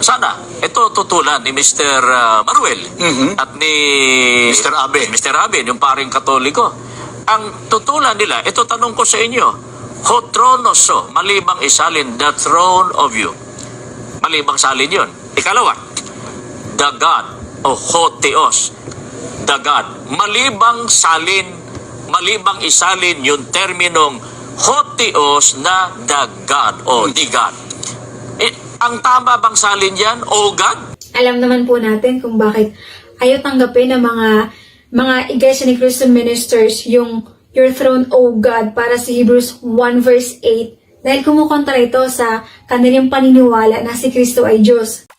sana, ito tutulan ni Mr. uh, Maruel Mhm. at ni Mr. Abe. Mr. Abe, yung paring katoliko. Ang tutulan nila, ito tanong ko sa inyo, Ho tronoso, malibang isalin the throne of you. Malibang salin yun. Ikalawa, the God o Hoteos, the God. Malibang salin, malibang isalin yung terminong Hoteos na the God o the God. Ang tama bang salin yan, O God? alam naman po natin kung bakit ayaw tanggapin ng mga mga Iglesia ni Cristo ministers yung Your Throne, O God, para sa Hebrews 1 verse 8 dahil kumukontra ito sa kanilang paniniwala na si Kristo ay Diyos.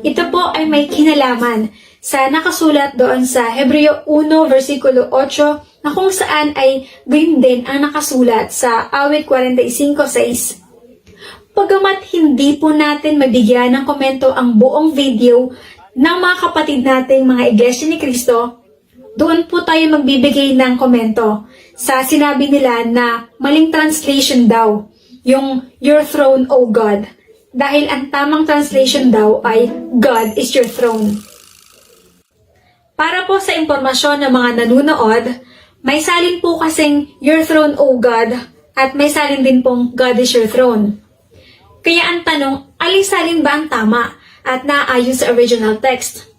Ito po ay may kinalaman sa nakasulat doon sa Hebreo 1 versikulo 8 na kung saan ay green din ang nakasulat sa awit 45.6. Pagamat hindi po natin mabigyan ng komento ang buong video ng mga kapatid nating mga iglesia ni Kristo, doon po tayo magbibigay ng komento sa sinabi nila na maling translation daw, yung Your Throne, O God. Dahil ang tamang translation daw ay God is your throne. Para po sa impormasyon ng mga nanunood, may salin po kasing Your Throne, O God, at may salin din pong God is your throne. Kaya ang tanong, alin salin ba ang tama at naayon sa original text?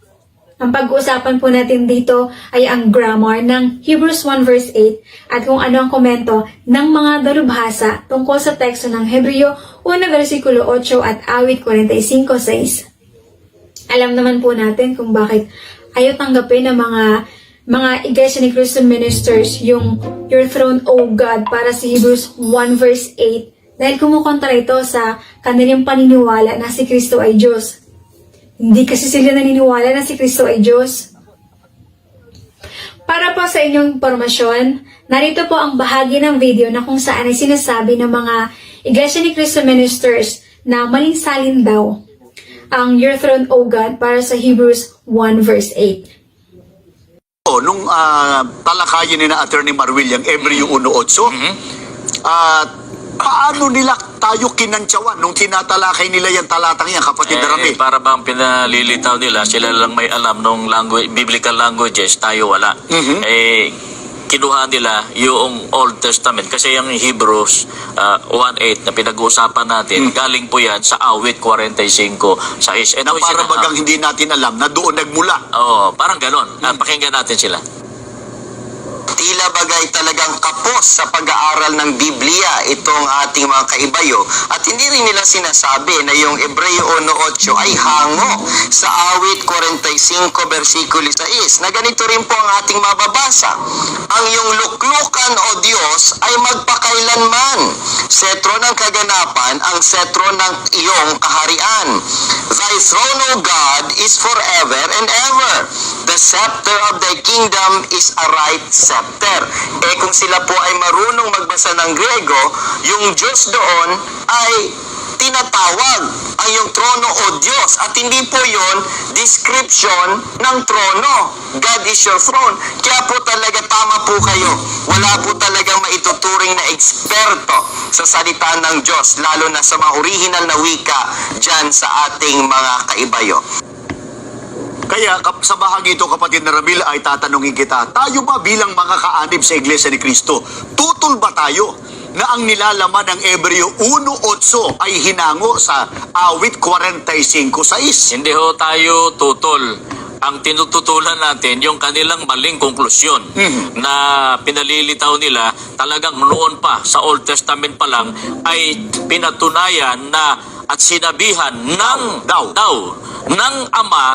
Ang pag-uusapan po natin dito ay ang grammar ng Hebrews 1 verse 8 at kung ano ang komento ng mga dalubhasa tungkol sa teksto ng Hebreo 1 versikulo 8 at awit 45.6. Alam naman po natin kung bakit ayaw tanggapin ng mga mga Iglesia ni Cristo ministers yung Your Throne, O God, para sa Hebrews 1 verse 8 dahil kumukontra ito sa kanilang paniniwala na si Kristo ay Diyos. Hindi kasi sila naniniwala na si Kristo ay Diyos. Para po sa inyong impormasyon, narito po ang bahagi ng video na kung saan ay sinasabi ng mga Iglesia ni Cristo ministers na maling salin daw ang Your Throne, O God, para sa Hebrews 1 verse 8. O, nung ah, talakayin ni na Attorney Marwil yung every 1.8, ah, paano nila tayo kinantsawan nung tinatalakay nila yung talatang yan, kapatid Eh, Rami? para bang pinalilitaw nila, sila lang may alam ng language, biblical languages, tayo wala. Mhm. Eh, kinuha nila yung Old Testament kasi yung Hebrews uh, 1.8 na pinag-uusapan natin, galing po yan sa awit 45 sa is. na para bagang hindi natin alam na doon nagmula. Oo, parang ganon. Ah, pakinggan natin sila. Tila bagay talagang kapos sa pag-aaral ng Biblia itong ating mga kaibayo at hindi rin nila sinasabi na yung Ebreo 1.8 ay hango sa awit 45 versikulo 6 na ganito rin po ang ating mababasa. Ang iyong luklukan o Diyos ay magpakailanman. Setro ng kaganapan ang setro ng iyong kaharian. Thy throne, O God, is forever and ever. The scepter of thy kingdom is a right scepter. Eh kung sila po ay marunong magbasa ng Grego, yung Diyos doon ay tinatawag ang yung trono o Diyos at hindi po yon description ng trono. God is your throne. Kaya po talaga tama po kayo. Wala po talagang maituturing na eksperto sa salita ng Diyos, lalo na sa mga original na wika dyan sa ating mga kaibayo. Kaya sa bahagi ito, kapatid na Ramil, ay tatanungin kita, tayo ba bilang mga kaanib sa Iglesia ni Cristo, tutol ba tayo na ang nilalaman ng Ebreo 1.8 ay hinango sa awit 45.6? Hindi ho tayo tutol. Ang tinututulan natin yung kanilang maling konklusyon Mhm. na pinalilitaw nila talagang noon pa sa Old Testament pa lang ay pinatunayan na at sinabihan ng Daw. daw ng Ama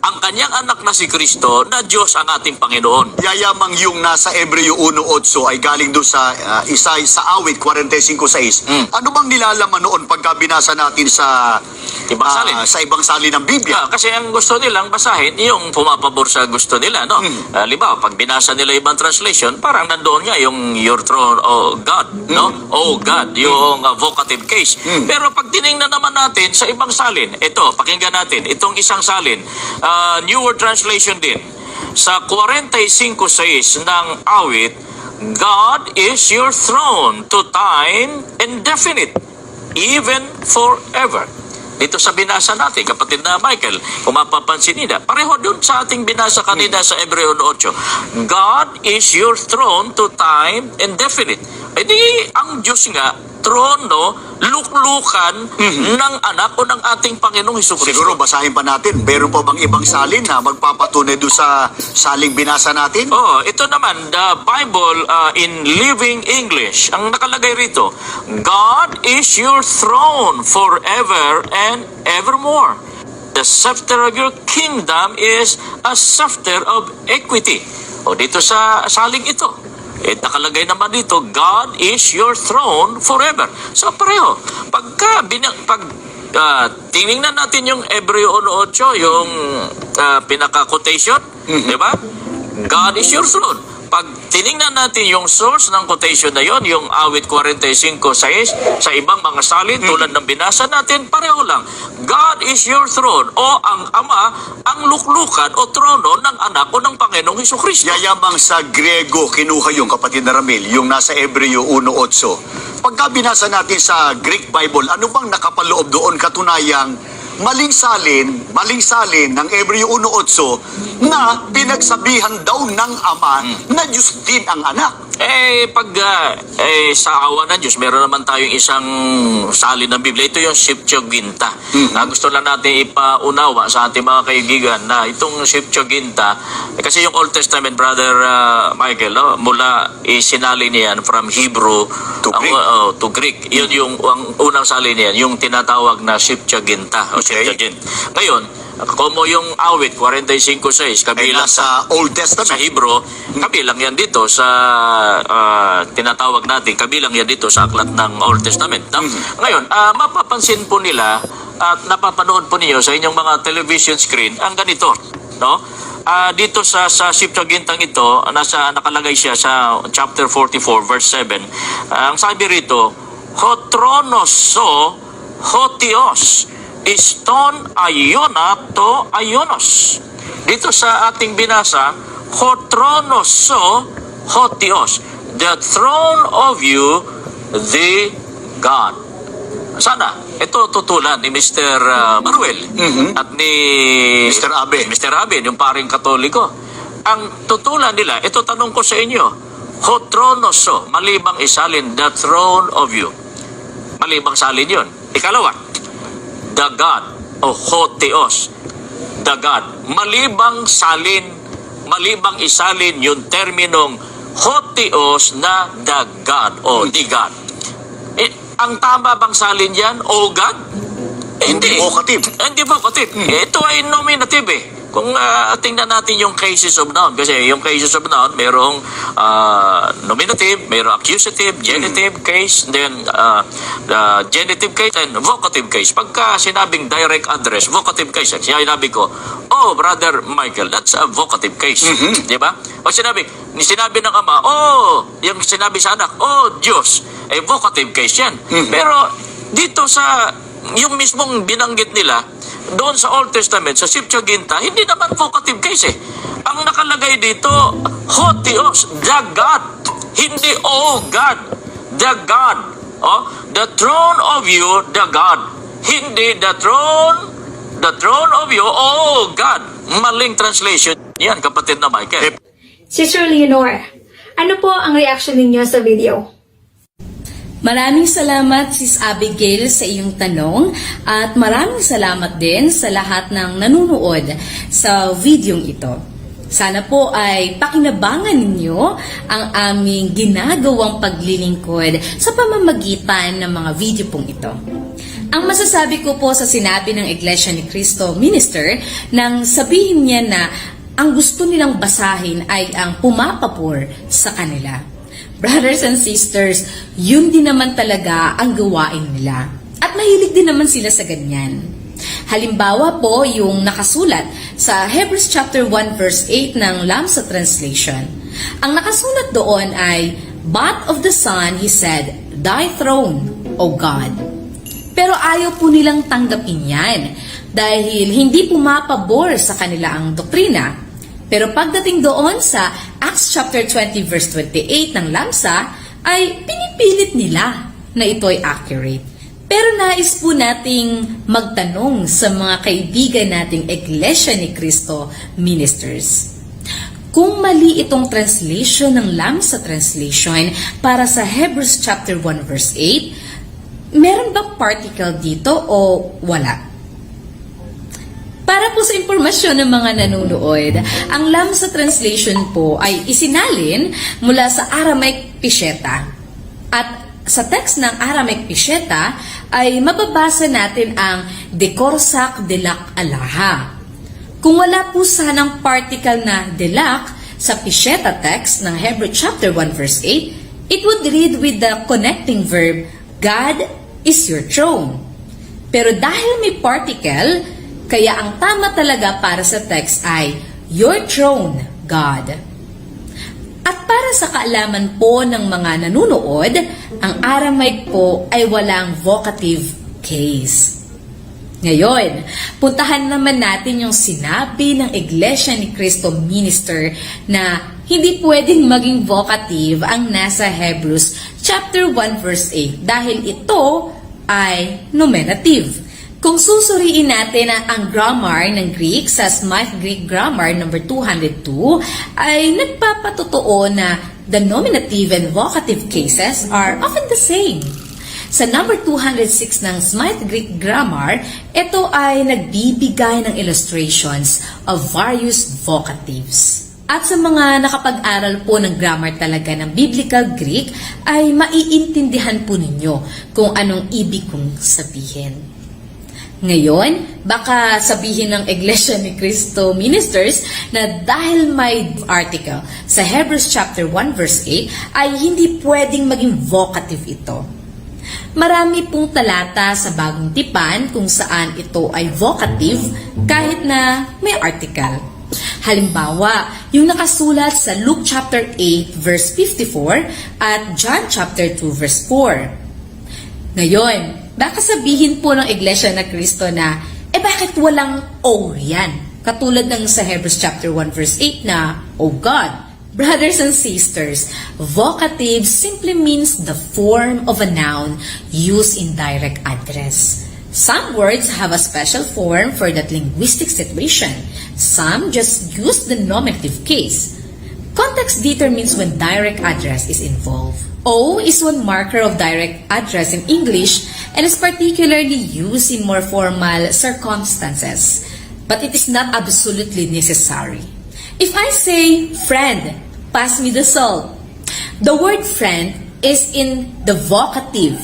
ang kanyang anak na si Kristo na Diyos ang ating Panginoon. Yayamang yung nasa Ebreo 1.8 ay galing doon sa ah, isa sa awit 45.6. Mm. Ano bang nilalaman noon pagka binasa natin sa Ibang ah, salin. sa ibang salin ng Biblia? Ah, kasi ang gusto nilang basahin, yung pumapabor sa gusto nila, no? Mm. Halimbawa, pag binasa nila ibang translation, parang nandoon nga yung your throne, oh God, no? Oh God, yung ah, vocative case. Mm. Pero pag tiningnan naman natin sa ibang salin, ito, pakinggan natin, itong isang salin, ah, newer translation din, sa 45.6 ng awit, God is your throne to time indefinite. even forever. Dito sa binasa natin, kapatid na Michael, kung mapapansin nila, pareho dun sa ating binasa kanina sa Hebreo 8. God is your throne to time indefinite. E di, ang Diyos nga, trono, luklukan ng anak o ng ating Panginoong Hesus Kristo. Siguro basahin pa natin. Meron pa bang ibang salin na magpapatunay doon sa saling binasa natin? Oh, ito naman, the Bible uh, in Living English. Ang nakalagay rito, God is your throne forever and evermore. The scepter of your kingdom is a scepter of equity. O dito sa saling ito, eh, nakalagay naman dito, God is your throne forever. So pareho. Pagka, bina, pag uh, tiningnan natin yung Hebreo 1.8, yung uh, pinaka-quotation, di ba? God is your throne. Pag tiningnan natin yung source ng quotation na yon, yung awit 45.6 sa ibang mga salin tulad ng binasa natin, pareho lang. God is your throne o ang Ama ang luklukan o trono ng anak o ng Panginoong Hesus Kristo. Yayamang sa Grego, kinuha yung kapatid na Ramil, yung nasa Hebreo 1.8. Pagka binasa natin sa Greek Bible, ano bang nakapaloob doon katunayang maling salin, maling salin ng Hebreo 1.8 na pinagsabihan daw ng Ama na Diyos din ang anak. Eh, pag ah, eh, sa awa ng Diyos, meron naman tayong isang salin ng Biblia. Ito yung Septuaginta. Na gusto lang natin ipaunawa sa ating mga kaibigan na itong Septuaginta, eh, kasi yung Old Testament, Brother ah, Michael, no, mula isinali niyan from Hebrew To ang- Greek. oh, to Greek. Yun yung ang unang salin niyan, yung tinatawag na Septuaginta o Okay. Septuagint. Ngayon, como yung awit 45.6, Ay kabilang nasa Old sa Testament. Hebro, kabilang yan dito sa ah, tinatawag natin, kabilang yan dito sa aklat ng Old Testament. No? Ngayon, ah, mapapansin po nila at napapanood po ninyo sa inyong mga television screen ang ganito. No? Ah, dito sa sa Septuagintang ito, nasa nakalagay siya sa chapter 44 verse 7. Ah, ang sabi rito, Hotronoso hotios iston ayona to ayonos. Dito sa ating binasa, Hotronoso hotios. The throne of you, the God. Sana, ito tutulan ni Mr. uh, Maruel at ni Mr. Abe. Mr. Abe, yung paring katoliko. Ang tutulan nila, ito tanong ko sa inyo, Hotronoso, malibang isalin, the throne of you. Malibang salin yun. Ikalawa, the God o Hoteos, the God. Malibang salin, malibang isalin yung terminong Hoteos na the God o the God. Eh, ang tama bang salin yan? O God? Eh, Hindi vocative. Eh, Hindi vocative. Eh, Ito ay nominative eh. Kung ah, tingnan natin yung cases of noun, kasi yung cases of noun, merong ah, nominative, merong accusative, genitive case, then ah, the genitive case, and vocative case. Pagka sinabing direct address, vocative case, sinabi ko, oh, brother Michael, that's a vocative case. Di ba? Pag sinabi, ni sinabi ng ama, oh, yung sinabi sa anak, oh, Diyos, eh, vocative case yan. Pero dito sa, yung mismong binanggit nila, doon sa Old Testament, sa Septuaginta, hindi naman vocative case eh. Ang nakalagay dito, Hotios, the God. Hindi, oh God, the God. Oh, the throne of you, the God. Hindi the throne, the throne of you, oh God. Maling translation yan, kapatid na Michael. Sister Leonor, ano po ang reaction ninyo sa video? Maraming salamat Sis Abigail sa iyong tanong at maraming salamat din sa lahat ng nanonood sa videong ito. Sana po ay pakinabangan ninyo ang aming ginagawang paglilingkod sa pamamagitan ng mga video pong ito. Ang masasabi ko po sa sinabi ng Iglesia ni Cristo Minister nang sabihin niya na ang gusto nilang basahin ay ang pumapapor sa kanila. Brothers and sisters, yun din naman talaga ang gawain nila. At mahilig din naman sila sa ganyan. Halimbawa po yung nakasulat sa Hebrews chapter 1 verse 8 ng Lamsa translation. Ang nakasulat doon ay, But of the Son, He said, Thy throne, O God. Pero ayaw po nilang tanggapin yan dahil hindi pumapabor sa kanila ang doktrina. Pero pagdating doon sa Acts chapter 20 verse 28 ng Lamsa, ay pinipilit nila na ito ay accurate. Pero nais po nating magtanong sa mga kaibigan nating Iglesia ni Cristo ministers. Kung mali itong translation ng Lamsa translation para sa Hebrews chapter 1 verse 8, meron bang particle dito o wala? Para po sa impormasyon ng mga nanonood, ang Lamsa translation po ay isinalin mula sa Aramaic Pisheta. At sa text ng Aramaic Pisheta ay mababasa natin ang Dekorsak Delak Alaha. Kung wala po sanang particle na delak sa Pisheta text ng Hebrew chapter 1 verse 8, it would read with the connecting verb, God is your throne. Pero dahil may particle, kaya ang tama talaga para sa text ay Your throne, God. At para sa kaalaman po ng mga nanunood, ang Aramaic po ay walang vocative case. Ngayon, puntahan naman natin yung sinabi ng Iglesia ni Cristo Minister na hindi pwedeng maging vocative ang nasa Hebrews chapter 1 verse 8 dahil ito ay nominative. Kung susuriin natin ang, grammar ng Greek sa Smith Greek Grammar number 202 ay nagpapatotoo na the nominative and vocative cases are often the same. Sa number 206 ng Smith Greek Grammar, ito ay nagbibigay ng illustrations of various vocatives. At sa mga nakapag-aral po ng grammar talaga ng Biblical Greek, ay maiintindihan po ninyo kung anong ibig kong sabihin. Ngayon, baka sabihin ng Iglesia ni Cristo ministers na dahil may article sa Hebrews chapter 1 verse 8 ay hindi pwedeng maging vocative ito. Marami pong talata sa bagong tipan kung saan ito ay vocative kahit na may article. Halimbawa, yung nakasulat sa Luke chapter 8 verse 54 at John chapter 2 verse 4. Ngayon, baka sabihin po ng Iglesia na Kristo na, eh bakit walang O yan? Katulad ng sa Hebrews chapter 1 verse 8 na, O God. Brothers and sisters, vocative simply means the form of a noun used in direct address. Some words have a special form for that linguistic situation. Some just use the nominative case. Context determines when direct address is involved. O is one marker of direct address in English and is particularly used in more formal circumstances, but it is not absolutely necessary. If I say, friend, pass me the salt, the word friend is in the vocative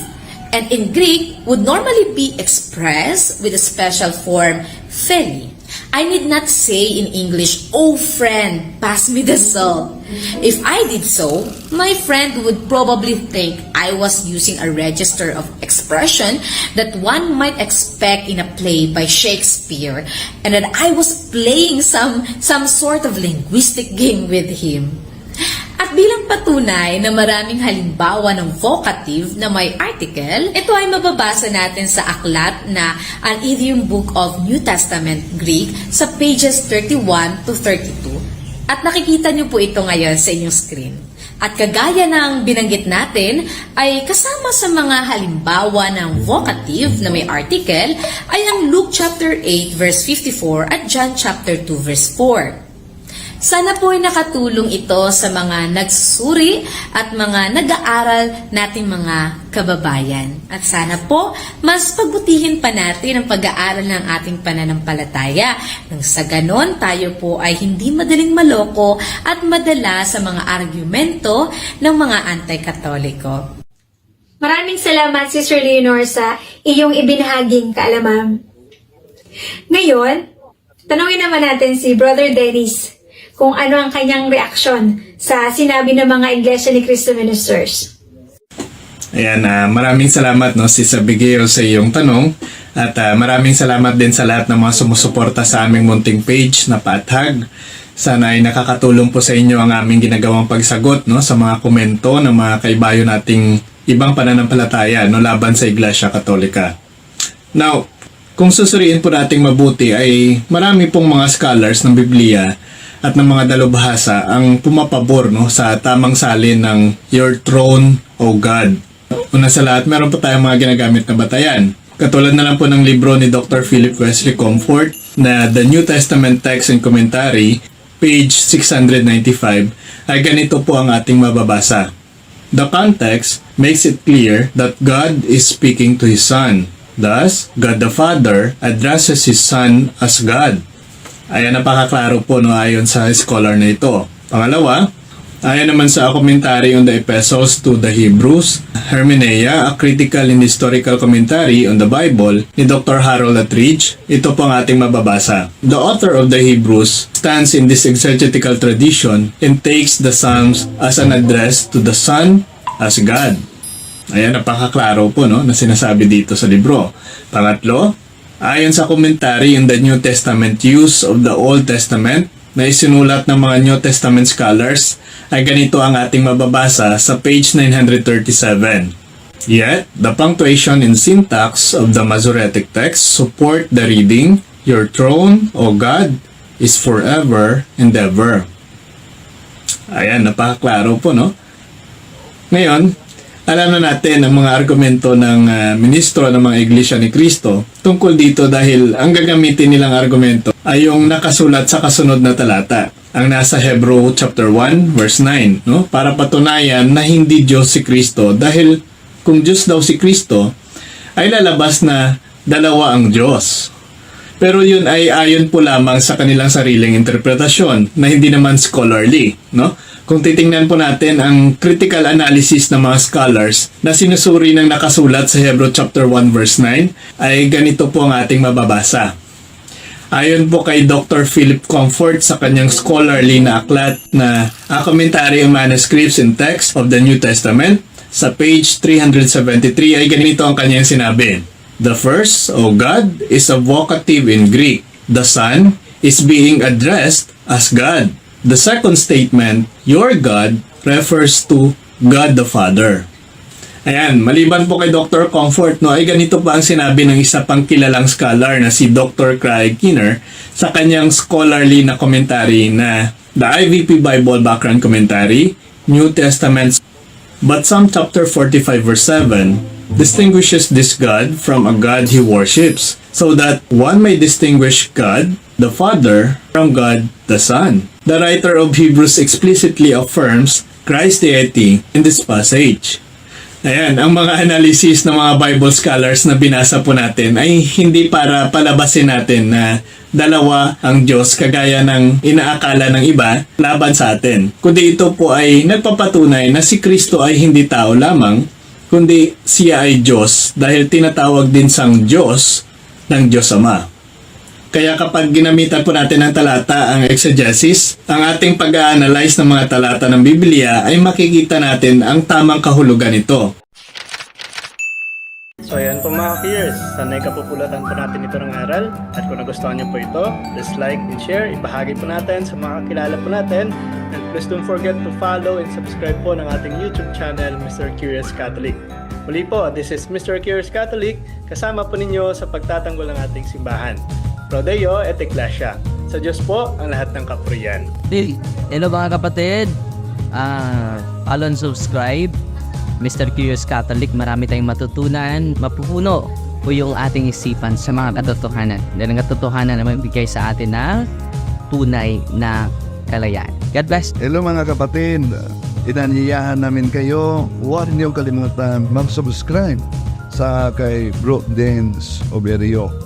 and in Greek would normally be expressed with a special form, pheli. I need not say in English, oh friend, pass me the salt. If I did so, my friend would probably think I was using a register of expression that one might expect in a play by Shakespeare and that I was playing some, some sort of linguistic game with him. At bilang patunay na maraming halimbawa ng vocative na may article, ito ay mababasa natin sa aklat na An Idiom Book of New Testament Greek sa pages 31 to 32. At nakikita niyo po ito ngayon sa inyong screen. At kagaya ng binanggit natin, ay kasama sa mga halimbawa ng vocative na may article ay ang Luke chapter 8 verse 54 at John chapter 2 verse 4. Sana po ay nakatulong ito sa mga nagsusuri at mga nag-aaral nating mga kababayan. At sana po, mas pagbutihin pa natin ang pag-aaral ng ating pananampalataya. Nang sa ganon, tayo po ay hindi madaling maloko at madala sa mga argumento ng mga anti-katoliko. Maraming salamat, Sister Leonor, sa iyong ibinahaging kaalaman. Ngayon, tanungin naman natin si Brother Dennis kung ano ang kanyang reaksyon sa sinabi ng mga Iglesia ni Cristo Ministers. Ayan, ah, maraming salamat no, si Abigail sa iyong tanong. At ah, maraming salamat din sa lahat ng mga sumusuporta sa aming munting page na Pathag. Sana ay nakakatulong po sa inyo ang aming ginagawang pagsagot no, sa mga komento ng mga kaibayo nating ibang pananampalataya no, laban sa Iglesia Katolika. Now, kung susuriin po nating mabuti ay marami pong mga scholars ng Biblia at ng mga dalubhasa ang pumapabor no, sa tamang salin ng Your Throne, O God. Una sa lahat, meron po tayong mga ginagamit na batayan. Katulad na lang po ng libro ni Dr. Philip Wesley Comfort na The New Testament Text and Commentary, page 695, ay ganito po ang ating mababasa. The context makes it clear that God is speaking to His Son. Thus, God the Father addresses His Son as God. Ayan, napakaklaro po no, ayon sa scholar na ito. Pangalawa, ayon naman sa commentary on the Epistles to the Hebrews, Hermenea, a critical and historical commentary on the Bible ni Dr. Harold Attridge, ito po ang ating mababasa. The author of the Hebrews stands in this exegetical tradition and takes the Psalms as an address to the Son as God. Ayan, napakaklaro po no, na sinasabi dito sa libro. Pangatlo, ayon sa commentary in the New Testament use of the Old Testament na isinulat ng mga New Testament scholars, ay ganito ang ating mababasa sa page 937. Yet, the punctuation and syntax of the Masoretic text support the reading, Your throne, O God, is forever and ever. Ayan, napakaklaro po, no? Ngayon, alam na natin ang mga argumento ng ah, ministro ng mga iglesia ni Kristo tungkol dito dahil ang gagamitin nilang argumento ay yung nakasulat sa kasunod na talata ang nasa Hebrew chapter 1 verse 9 no para patunayan na hindi Diyos si Kristo dahil kung Diyos daw si Kristo ay lalabas na dalawa ang Diyos pero yun ay ayon po lamang sa kanilang sariling interpretasyon na hindi naman scholarly, no? Kung titingnan po natin ang critical analysis ng mga scholars na sinusuri ng nakasulat sa Hebrew chapter 1 verse 9 ay ganito po ang ating mababasa. Ayon po kay Dr. Philip Comfort sa kanyang scholarly na aklat na A Commentary on Manuscripts and Text of the New Testament, sa page 373 ay ganito ang kanyang sinabi. The first, O God, is a vocative in Greek. The Son is being addressed as God. The second statement, Your God, refers to God the Father. Ayan, maliban po kay Dr. Comfort, no, ay ganito pa ang sinabi ng isa pang kilalang scholar na si Dr. Craig Kinner sa kanyang scholarly na commentary na The IVP Bible Background Commentary, New Testament But Psalm chapter 45 verse 7 distinguishes this God from a God he worships, so that one may distinguish God, the Father, from God, the Son. The writer of Hebrews explicitly affirms Christ's deity in this passage. Ayan, ang mga analysis ng mga Bible scholars na binasa po natin ay hindi para palabasin natin na dalawa ang Diyos kagaya ng inaakala ng iba laban sa atin. Kundi ito po ay nagpapatunay na si Kristo ay hindi tao lamang, kundi siya ay Diyos dahil tinatawag din sang Diyos ng Diyos Ama. Kaya kapag ginamitan po natin ng talata ang exegesis, ang ating pag-analyze ng mga talata ng Biblia ay makikita natin ang tamang kahulugan nito. So ayan po mga peers, sanay kapupulatan po natin ito ng aral at kung nagustuhan niyo po ito, please like and share, ibahagi po natin sa mga kilala po natin and please don't forget to follow and subscribe po ng ating YouTube channel, Mr. Curious Catholic. Muli po, this is Mr. Curious Catholic, kasama po ninyo sa pagtatanggol ng ating simbahan. Prodeo et Ecclesia. Sa Diyos po ang lahat ng kapurian. Hey, Hello mga kapatid. Ah, follow and subscribe. Mr. Curious Catholic, marami tayong matutunan, mapupuno po yung ating isipan sa mga katotohanan. Dahil ang katotohanan na magbigay sa atin ng tunay na kalayaan. God bless. Hello mga kapatid, inanyayahan namin kayo, huwag niyong kalimutan mag-subscribe sa kay Bro Dance Oberio